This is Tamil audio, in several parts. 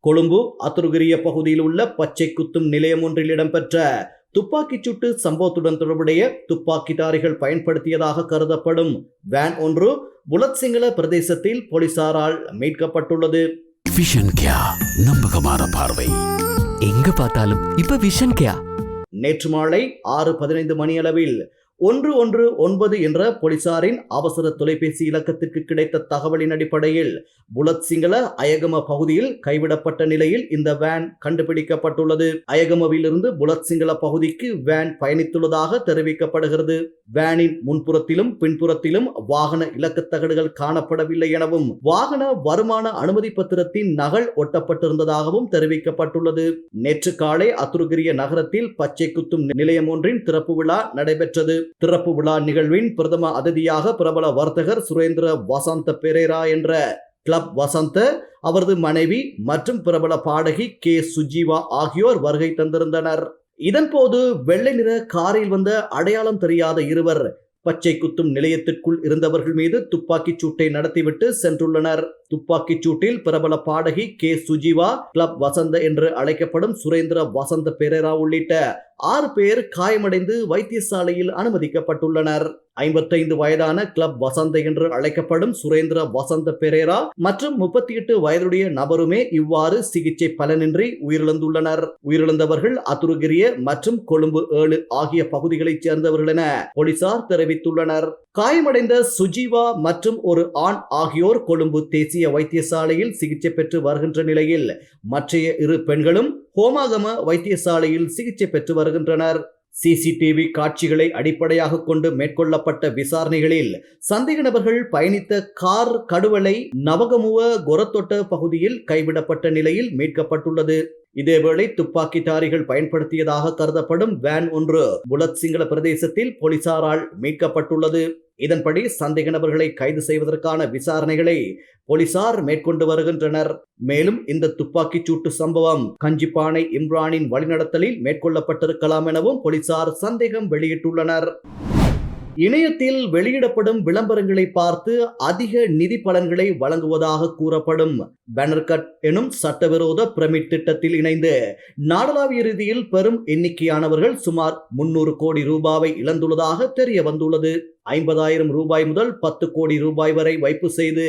கொழும்பு அத்துருகிரிய பகுதியில் உள்ள பச்சை குத்தும் நிலையம் ஒன்றில் இடம்பெற்ற துப்பாக்கிச் சூட்டு சம்பவத்துடன் தொடர்புடைய துப்பாக்கிதாரிகள் பயன்படுத்தியதாக கருதப்படும் வேன் ஒன்று புலத் சிங்கள பிரதேசத்தில் போலீசாரால் மீட்கப்பட்டுள்ளது. விஷன் கியா நம்பகமான பார்வை. எங்க பார்த்தாலும் இப்ப விஷன் கேயா நேற்று மாலை ஆறு பதினைந்து மணியளவில் ஒன்று ஒன்று ஒன்பது என்ற போலீசாரின் அவசர தொலைபேசி இலக்கத்திற்கு கிடைத்த தகவலின் அடிப்படையில் புலத் சிங்கள அயகம பகுதியில் கைவிடப்பட்ட நிலையில் இந்த வேன் கண்டுபிடிக்கப்பட்டுள்ளது. அயகமவிலிருந்து புலத் சிங்கள பகுதிக்கு வேன் பயணித்துள்ளதாக தெரிவிக்கப்படுகிறது. வேனின் முன்புறத்திலும் பின்புறத்திலும் வாகன இலக்கத் தகடுகள் காணப்படவில்லை எனவும் வாகன வருமான அனுமதி பத்திரத்தின் நகல் ஒட்டப்பட்டிருந்ததாகவும் தெரிவிக்கப்பட்டுள்ளது. நேற்று காலை அத்துருகிரிய நகரத்தில் பச்சை குத்தும் நிலையம் ஒன்றின் திறப்பு விழா நடைபெற்றது. திறப்பு விழா நிகழ்வின் பிரதம அதிதியாக பிரபல வர்த்தகர் சுரேந்திர வசந்த பெரேரா என்ற கிளப் வசந்த அவரது மனைவி மற்றும் பிரபல பாடகி கே. சுஜீவா ஆகியோர் வருகை தந்திருந்தனர். இதன்போது வெள்ளை நிற காரில் வந்த அடையாளம் தெரியாத இருவர் பச்சை குத்தும் நிலையத்திற்குள் இருந்தவர்கள் மீது துப்பாக்கிச் சூட்டை நடத்திவிட்டு சென்றுள்ளனர். துப்பாக்கிச் சூட்டில் பிரபல பாடகி கே. சுஜீவா கிளப் வசந்த என்று அழைக்கப்படும் சுரேந்திர வசந்த பெரேரா உள்ளிட்ட ஆறு பேர் காயமடைந்து வைத்தியசாலையில் அனுமதிக்கப்பட்டுள்ளனர். ஐம்பத்தைந்து வயதான கிளப் வசந்த என்று அழைக்கப்படும் சுரேந்திர வசந்த பெரேரா மற்றும் முப்பத்தி எட்டு வயதுடைய நபருமே இவ்வாறு சிகிச்சை பலனின்றி உயிரிழந்துள்ளனர். உயிரிழந்தவர்கள் அத்துருகிரிய மற்றும் கொழும்பு ஏழு ஆகிய பகுதிகளைச் சேர்ந்தவர்கள் என போலீசார் தெரிவித்துள்ளனர். காயமடைந்த சுஜீவா மற்றும் ஒரு ஆண் ஆகியோர் கொழும்பு தேசிய வைத்தியசாலையில் சிகிச்சை பெற்று வருகின்ற நிலையில் மற்றைய இரு பெண்களும் ஹோமாகம வைத்தியசாலையில் சிகிச்சை பெற்று வருகின்றனர். சிசிடிவி காட்சிகளை அடிப்படையாக கொண்டு மேற்கொள்ளப்பட்ட விசாரணைகளில் சந்தேக நபர்கள் பயணித்த கார் கடுவலை நவகமுவ கொரத்தொட்ட பகுதியில் கைவிடப்பட்ட நிலையில் மீட்கப்பட்டுள்ளது. இதேவேளை துப்பாக்கிதாரிகள் பயன்படுத்தியதாக கருதப்படும் வேன் ஒன்று புலத் சிங்கள பிரதேசத்தில் போலீசாரால் மீட்கப்பட்டுள்ளது. இதன்படி சந்தேக நபர்களை கைது செய்வதற்கான விசாரணைகளை போலீசார் மேற்கொண்டு வருகின்றனர். மேலும் இந்த துப்பாக்கிச் சூட்டு சம்பவம் கஞ்சிப்பானை இம்ரானின் வழிநடத்தலில் மேற்கொள்ளப்பட்டிருக்கலாம் எனவும் போலீசார் சந்தேகம் வெளியிட்டுள்ளனர். இணையத்தில் வெளியிடப்படும் விளம்பரங்களை பார்த்து அதிக நிதி பலன்களை வழங்குவதாக கூறப்படும். பேனர்கட் எனும் சட்டவிரோத பிரமிட் திட்டத்தில் இணைந்து நாடளாவிய ரீதியில் பெரும் எண்ணிக்கையானவர்கள் சுமார் முன்னூறு கோடி ரூபாவை இழந்துள்ளதாக தெரிய வந்துள்ளது ஐம்பதாயிரம் ரூபாய் முதல் பத்து கோடி ரூபாய் வரை வைப்பு செய்து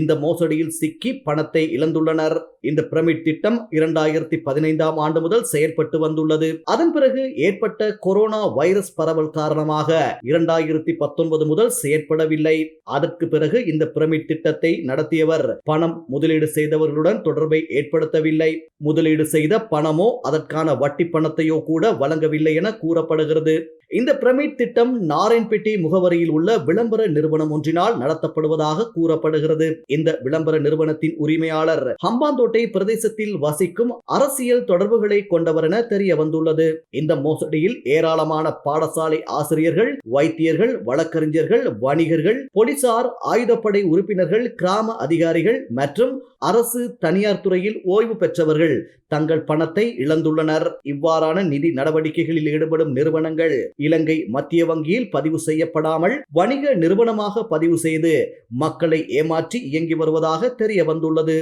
இந்த மோசடியில் சிக்கி பணத்தை இழந்துள்ளனர். இந்த பிரமிட் திட்டம் இரண்டாயிரத்தி பதினைந்தாம் ஆண்டு முதல் செயற்பட்டு வந்துள்ளது. அதன் பிறகு ஏற்பட்ட கொரோனா வைரஸ் பரவல் காரணமாக இரண்டாயிரத்தி பத்தொன்பது முதல் செயற்படவில்லை. அதற்கு பிறகு இந்த பிரமிட் திட்டத்தை நடத்தியவர் பணம் முதலீடு செய்தவர்களுடன் தொடர்பை ஏற்படுத்தவில்லை. முதலீடு செய்த பணமோ அதற்கான வட்டி பணத்தையோ கூட வழங்கவில்லை என கூறப்படுகிறது. இந்த பிரமிட் திட்டம் நாராயண்பேட்டை முகவரியில் உள்ள விளம்பர நிறுவனம் ஒன்றினால் நடத்தப்படுவதாக கூறப்படுகிறது. இந்த விளம்பர நிறுவனத்தின் உரிமையாளர் ஹம்பாந்தோட்டை பிரதேசத்தில் வசிக்கும் அரசியல் தொடர்புகளை கொண்டவர் என தெரிய வந்துள்ளது இந்த மோசடியில் ஏராளமான பாடசாலை ஆசிரியர்கள் வைத்தியர்கள் வழக்கறிஞர்கள் வணிகர்கள் போலீசார் ஆயுதப்படை உறுப்பினர்கள் கிராம அதிகாரிகள் மற்றும் அரசு தனியார் துறையில் ஓய்வு பெற்றவர்கள் தங்கள் பணத்தை இழந்துள்ளனர். இவ்வாறான நிதி நடவடிக்கைகளில் ஈடுபடும் நிறுவனங்கள் இலங்கை மத்திய வங்கியில் பதிவு செய்யப்படாமல் வணிக நிறுவனமாக பதிவு செய்து மக்களை ஏமாற்றி இயங்கி வருவதாக தெரிய வந்துள்ளது.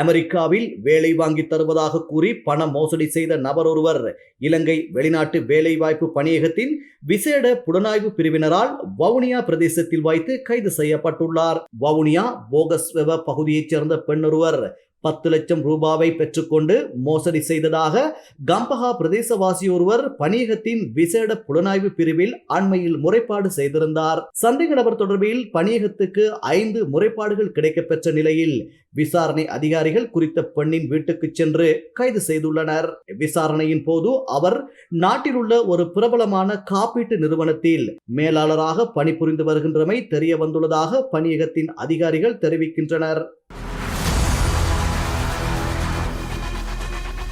அமெரிக்காவில் வேலை வாங்கி தருவதாக கூறி பண மோசடி செய்த நபர் ஒருவர் இலங்கை வெளிநாட்டு வேலைவாய்ப்பு பணியகத்தின் விசேட புலனாய்வு பிரிவினரால் வவுனியா பிரதேசத்தில் வைத்து கைது செய்யப்பட்டுள்ளார். வவுனியா போகஸ்வெவ பகுதியைச் சேர்ந்த பெண்ணொருவர் பத்து லட்சம் ரூபாவை பெற்றுக்கொண்டு மோசடி செய்ததாக கம்பஹா பிரதேசவாசி ஒருவர் பணியகத்தின் விசேட புலனாய்வு பிரிவில் அண்மையில் முறைப்பாடு செய்திருந்தார். சந்தேக நபர் தொடர்பில் பணியகத்துக்கு ஐந்து முறைப்பாடுகள் கிடைக்கப்பெற்ற நிலையில் விசாரணை அதிகாரிகள் குறித்த பெண்ணின் வீட்டுக்கு சென்று கைது செய்துள்ளனர். விசாரணையின் போது அவர் நாட்டில் உள்ள ஒரு பிரபலமான காப்பீட்டு நிறுவனத்தில் மேலாளராக பணிபுரிந்து வருகின்றமை தெரிய வந்துள்ளதாக பணியகத்தின் அதிகாரிகள் தெரிவிக்கின்றனர்.